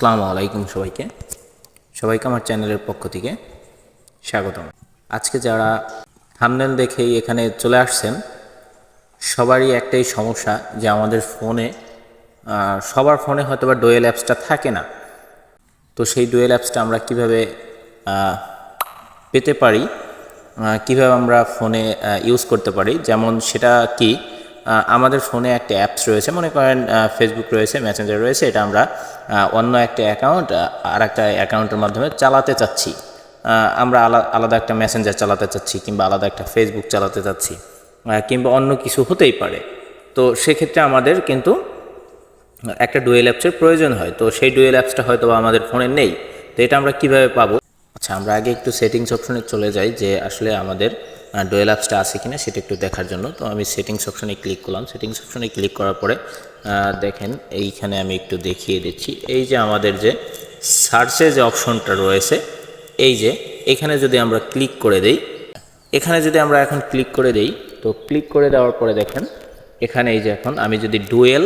আসসালামু আলাইকুম সবাইকে। সবাইকে আমার চ্যানেলের পক্ষ থেকে স্বাগতম। আজকে যারা থামনেল দেখেই এখানে চলে আসছেন, সবারই একটাই সমস্যা যে আমাদের ফোনে সবার ফোনে হয়তো বা ডোয়েল অ্যাপসটা থাকে না। তো সেই ডোয়েল অ্যাপসটা আমরা কীভাবে পেতে পারি কীভাবে আমরা ফোনে ইউজ করতে পারি? যেমন সেটা কি আমাদের ফোনে একটা অ্যাপস রয়েছে, মনে করেন ফেসবুক রয়েছে মেসেঞ্জার রয়েছে, এটা আমরা অন্য একটা অ্যাকাউন্ট আর একটা অ্যাকাউন্টের মাধ্যমে চালাতে চাচ্ছি। আমরা আলা- আলাদা একটা মেসেঞ্জার চালাতে চাচ্ছি, কিংবা আলাদা একটা ফেসবুক চালাতে চাচ্ছি কিংবা অন্য কিছু হতেই পারে। তো সেক্ষেত্রে আমাদের কিন্তু একটা ডুয়েল অ্যাপসের প্রয়োজন হয়। তো সেই ডুয়েল অ্যাপসটা হয়তো আমাদের ফোনে নেই। তো এটা আমরা কীভাবে পাবো? আচ্ছা আমরা আগে একটু সেটিংস অপশনে চলে যাই, যে আসলে আমাদের ডুয়েল অ্যাপসটা আছে কিনা সেটা একটু দেখার জন্য। তো আমি সেটিংস অপশনে ক্লিক করলাম। সেটিংস অপশনে ক্লিক করার পরে দেখেন এইখানে আমি একটু দেখিয়ে দিচ্ছি। এই যে আমাদের যে সার্চে যে অপশনটা রয়েছে, এই যে এখানে যদি আমরা ক্লিক করে দেই, এখানে যদি আমরা এখন ক্লিক করে দেই, তো ক্লিক করে দেওয়ার পরে দেখেন, এখানে এই যে এখন আমি যদি ডুয়েল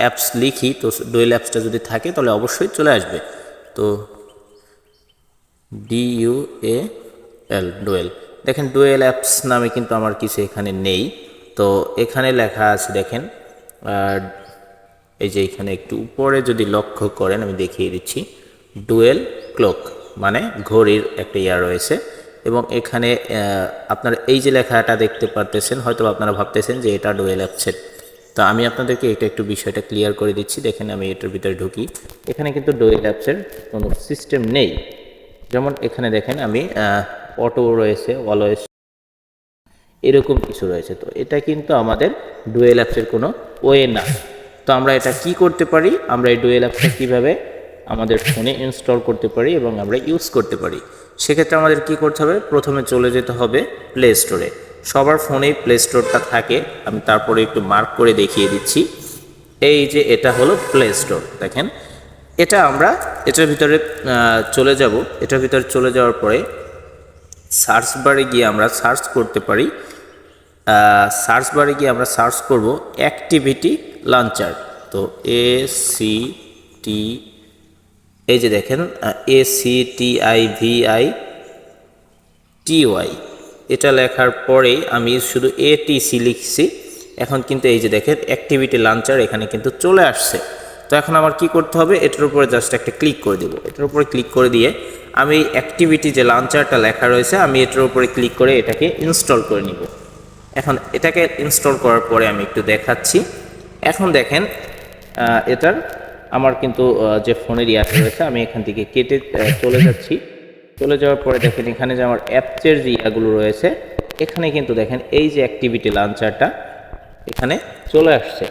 অ্যাপস লিখি, তো ডুয়েল অ্যাপসটা যদি থাকে, তাহলে অবশ্যই চলে আসবে। তো D U A L dual দেখেন ডুয়েল অ্যাপস নামে কিন্তু আমার কিছু এখানে নেই। তো এখানে লেখা আছে, দেখেন এই যে এখানে একটু উপরে যদি লক্ষ্য করেন, আমি দেখিয়ে দিচ্ছি। ডুয়েল ক্লক মানে ঘড়ির একটা ইয়া রয়েছে। এবং এখানে আপনার এই যে লেখাটা দেখতে পারতেছেন, হয়তো আপনারা ভাবতেছেন যে এটা ডুয়েল অ্যাপসের। তো আমি আপনাদেরকে এটা একটু বিষয়টা ক্লিয়ার করে দিচ্ছি। দেখেন, আমি এটার ভিতরে ঢুকি। এখানে কিন্তু ডুয়েল অ্যাপসের কোনো সিস্টেম নেই। যেমন এখানে দেখেন, আমি অটো রয়েছে, অলওয়েজ। এরকম কিছু রয়েছে। তো এটা কিন্তু আমাদের ডুয়েল অ্যাপসের কোনো ওয়ে না। তো আমরা এটা কি করতে পারি? আমরা এই ডুয়েল অ্যাপসটা কীভাবে আমাদের ফোনে ইনস্টল করতে পারি এবং আমরা ইউজ করতে পারি? সেক্ষেত্রে আমাদের কি করতে হবে? প্রথমে চলে যেতে হবে প্লে স্টোরে সবার ফোনেই প্লে স্টোরটা থাকে। আমি তারপরে একটু মার্ক করে দেখিয়ে দিচ্ছি। এই যে এটা হলো প্লে স্টোর দেখেন। এটা আমরা, এটার ভিতরে চলে যাব। এটার ভিতরে চলে যাওয়ার পরে সার্চ বারে গিয়ে আমরা সার্চ করতে পারি। সার্চ বারে গিয়ে আমরা সার্চ করব অ্যাক্টিভিটি লঞ্চার। তো এ সি টি এই যে দেখেন A C T I V I T Y এটা লেখার পরেই আমি শুধু এটিসি লিখছি। এখন কিন্তু এই যে দেখেন, অ্যাক্টিভিটি লাঞ্চার এখানে কিন্তু চলে আসছে। তো এখন আমার কি করতে হবে? এটার উপরে জাস্ট একটা ক্লিক করে দেবো। এটার উপরে ক্লিক করে দিয়ে আমি অ্যাক্টিভিটি যে লাঞ্চারটা লেখা রয়েছে, আমি এটার উপরে ক্লিক করে এটাকে ইনস্টল করে নিব। এখন এটাকে ইনস্টল করার পরে আমি একটু দেখাচ্ছি। এখন দেখেন এটার আমার কিন্তু যে ফোনের ইয়াটা রয়েছে, আমি এখান থেকে কেটে চলে যাচ্ছি। চলে যাওয়ার পরে দেখেন, এখানে যে আমার অ্যাপসের যে ইয়াগুলো রয়েছে, এখানে কিন্তু দেখেন, এই যে অ্যাক্টিভিটি লাঞ্চারটা এখানে চলে আসছে।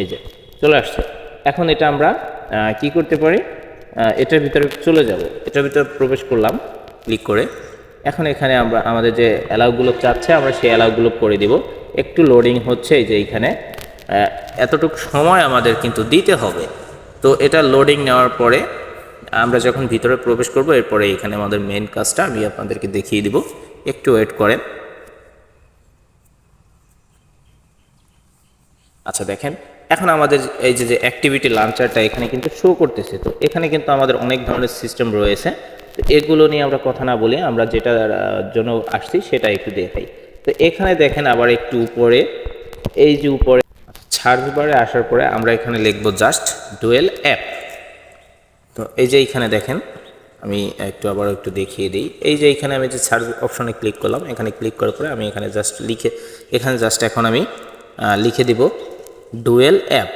এই যে, চলে আসছে। এখন এটা আমরা কি করতে পারি? এটার ভিতরে চলে যাব। এটার ভিতরে প্রবেশ করলাম, ক্লিক করে। এখন এখানে আমরা, আমাদের যে অ্যালাউগুলো চাচ্ছে, আমরা সেই অ্যালাউগুলো করে দিব। একটু লোডিং হচ্ছে যে এইখানে এতটুকু সময় আমাদের কিন্তু দিতে হবে। তো এটা লোডিং নেওয়ার পরে আমরা যখন ভিতরে প্রবেশ করব, এরপরে এখানে আমাদের মেন কাজটা আমি আপনাদেরকে দেখিয়ে দিব। একটু ওয়েট করেন। আচ্ছা দেখেন। এখন আমাদের এই যে যে অ্যাক্টিভিটি লাঞ্চারটা এখানে কিন্তু শো করতেছে তো এখানে কিন্তু আমাদের অনেক ধরনের সিস্টেম রয়েছে। তো এগুলো নিয়ে আমরা কথা না বলে আমরা আহ, জন্য আসছি সেটা একটু দেখাই। তো এখানে দেখেন আবার একটু উপরে এই যে উপরে সার্চ বারে আসার পরে আমরা এখানে লিখব জাস্ট ডুয়েল অ্যাপ তো এই যে এইখানে দেখেন আমি একটু আবার একটু দেখিয়ে দিই। এই যে এইখানে আমি যে সার্চ অপশনে ক্লিক করলাম এখানে ক্লিক করার পরে আমি এখানে জাস্ট লিখে এখানে জাস্ট এখন আমি লিখে দিব। Dual app,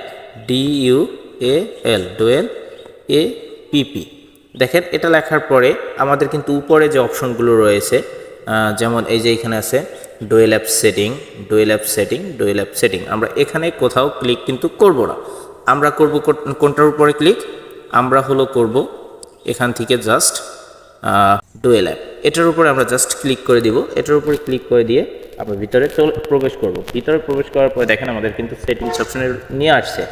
D U A L, dual A PP দেখেন, এটা লেখার পরে আমাদের কিন্তু উপরে যে অপশনগুলো রয়েছে যেমন এই যে এখানে আছে, dual app setting, dual app setting, dual app setting. আমরা এখানে কোথাও ক্লিক কিন্তু করব না। আমরা করব কোন- কোনটার উপরে ক্লিক? আমরা হলো করব এখান থেকে জাস্ট ডুয়েল অ্যাপ এটার উপরে আমরা জাস্ট ক্লিক করে দিব। এটার উপরে ক্লিক করে দিয়ে আমরা ভিতরে চলে প্রবেশ করব। ভিতরে প্রবেশ করার পরে দেখেন আমাদের কিন্তু সেটিংস অপশনে নিয়ে আসছে।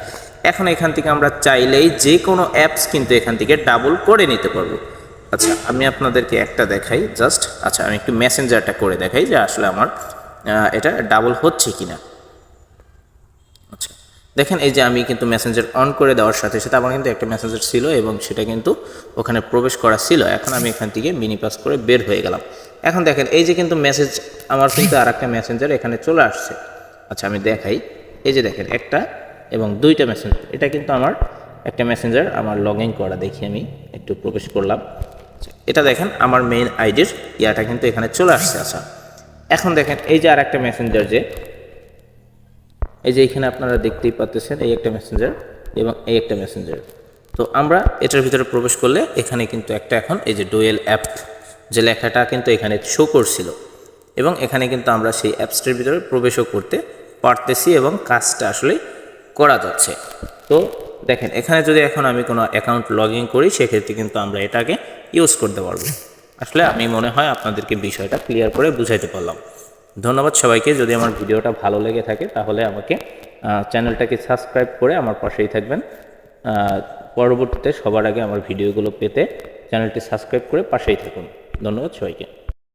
এখন এখান থেকে আমরা চাইলেই যে কোনো অ্যাপস কিন্তু এখান থেকে ডাবল করে নিতে পারব। আচ্ছা আমি আপনাদেরকে একটা দেখাই জাস্ট আচ্ছা আমি একটু মেসেঞ্জারটা করে দেখাই যে আসলে আমার এটা ডাবল হচ্ছে কিনা। দেখেন এই যে আমি কিন্তু মেসেঞ্জার অন করে দেওয়ার সাথে সাথে আমার কিন্তু একটা মেসেঞ্জার ছিল এবং সেটা কিন্তু ওখানে প্রবেশ করা ছিল। এখন আমি এখান থেকে মিনি পাস করে বের হয়ে গেলাম। এখন দেখেন এই যে কিন্তু মেসেজ আমার কিন্তু আর একটা মেসেঞ্জার এখানে চলে আসছে। আচ্ছা আমি দেখাই। এই যে দেখেন একটা এবং দুইটা মেসেঞ্জার এটা কিন্তু আমার একটা মেসেঞ্জার আমার লগ ইন করা দেখি আমি একটু প্রবেশ করলাম। আচ্ছা, এটা দেখেন আমার মেইন আইডির ইয়াটা কিন্তু এখানে চলে আসছে। আচ্ছা এখন দেখেন এই যে আর একটা মেসেঞ্জার যে এই যে এখানে আপনারা দেখতেই পাচ্ছেন এই একটা মেসেঞ্জার এবং এই একটা মেসেঞ্জার তো আমরা এটার ভিতরে প্রবেশ করলে এখানে কিন্তু একটা এখন এই যে ডোয়েল অ্যাপ যে লেখাটা কিন্তু এখানে শো করছিল এবং এখানে কিন্তু আমরা সেই অ্যাপসটার ভিতরে প্রবেশও করতে পারতেছি এবং কাজটা আসলে করা যাচ্ছে। তো দেখেন, এখানে যদি এখন আমি কোনো অ্যাকাউন্ট লগ ইন করি, সেক্ষেত্রে কিন্তু আমরা এটাকে ইউজ করতে পারব। আসলে আমি মনে হয় আপনাদেরকে বিষয়টা ক্লিয়ার করে বুঝাইতে পারলাম। ধন্যবাদ সবাইকে। যদি আমার ভিডিওটা ভালো লেগে থাকে, তাহলে আমাকে চ্যানেলটাকে সাবস্ক্রাইব করে আমার পাশেই থাকবেন। পরবর্তীতে সবার আগে আমার ভিডিওগুলো পেতে চ্যানেলটি সাবস্ক্রাইব করে পাশেই থাকুন। ধন্যবাদ সবাইকে।